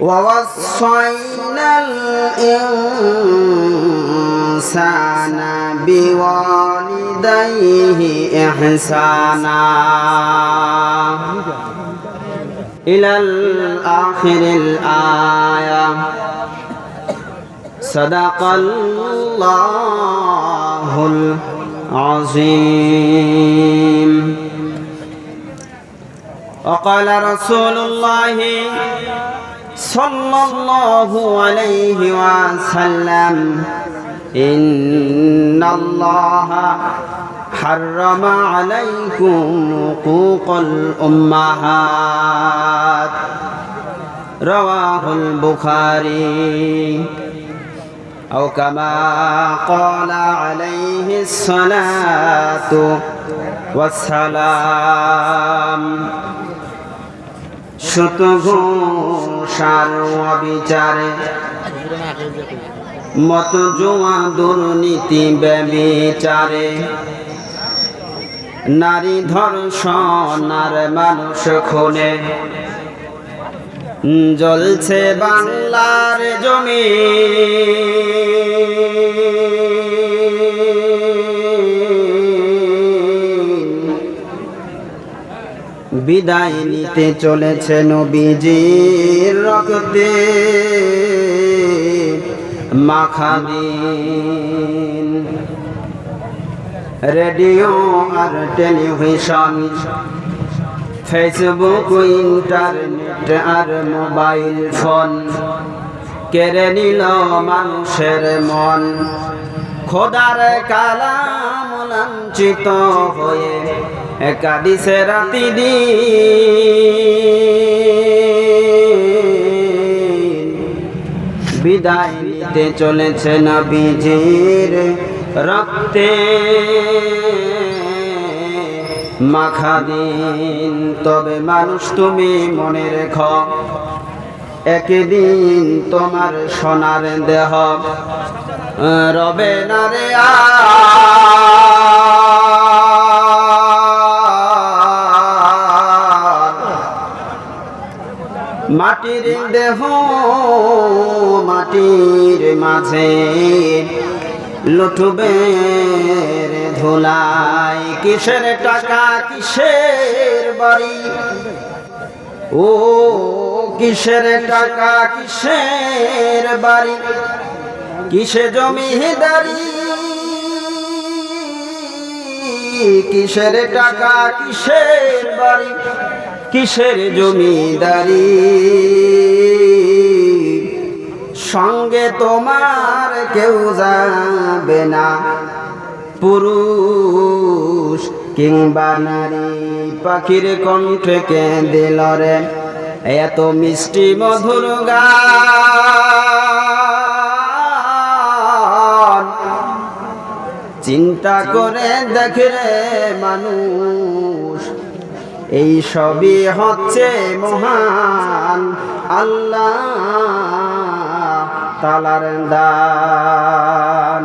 ووصينا الإنسان بوالديه إحسانا. إلى الآخر الآية. صدق الله العظيم. وقال رسول الله صلى الله عليه وسلم إن الله حرم عليكم حقوق الأمهات رواه البخاري أو كما قال عليه الصلاة والسلام শতঘোষার অবিচারে। মত জোয়া দুর্নীতি ব্যবিচারে। নারী ধর্ষণ আর মানুষ খুনে। জ্বলছে বাংলার জমি। বিদায় নিতে চলেছে নবীজির রক্তে। মাখাদিন। রেডিও আর টেলিভিশন, ফেসবুক, ইন্টারনেট আর মোবাইল ফোন, কেড়ে নিল মানুষের মন। খোদার কালাম লাঞ্ছিত হয়ে একাদিসে রাতি দিন বিদায় নিতে চলেছে না বিজির রক্তে মাখা দিন, তবে মানুষ তুমি মনে রেখ, একদিন তোমার সোনার দেহ, রবে না রে আর। মাটির দেহ, মাটির মাঝে লুটবে রে ধুলাই। কিসের টাকা, কিসের বাড়ি? ও, কিসের টাকা, কিসের বাড়ি? কিসে জমি জমিদারি কিসের টাকা, কিসের বাড়ি? কিসের জমিদারি? সঙ্গে তোমার কেউ যাবে না। পুরুষ কিংবা নারী, পাখির কণ্ঠে কেঁদিল রে এত মিষ্টি মধুর গান। চিন্তা করে দেখে রে মানুষ এই সবই হচ্ছে মহান আল্লাহ তালার দান।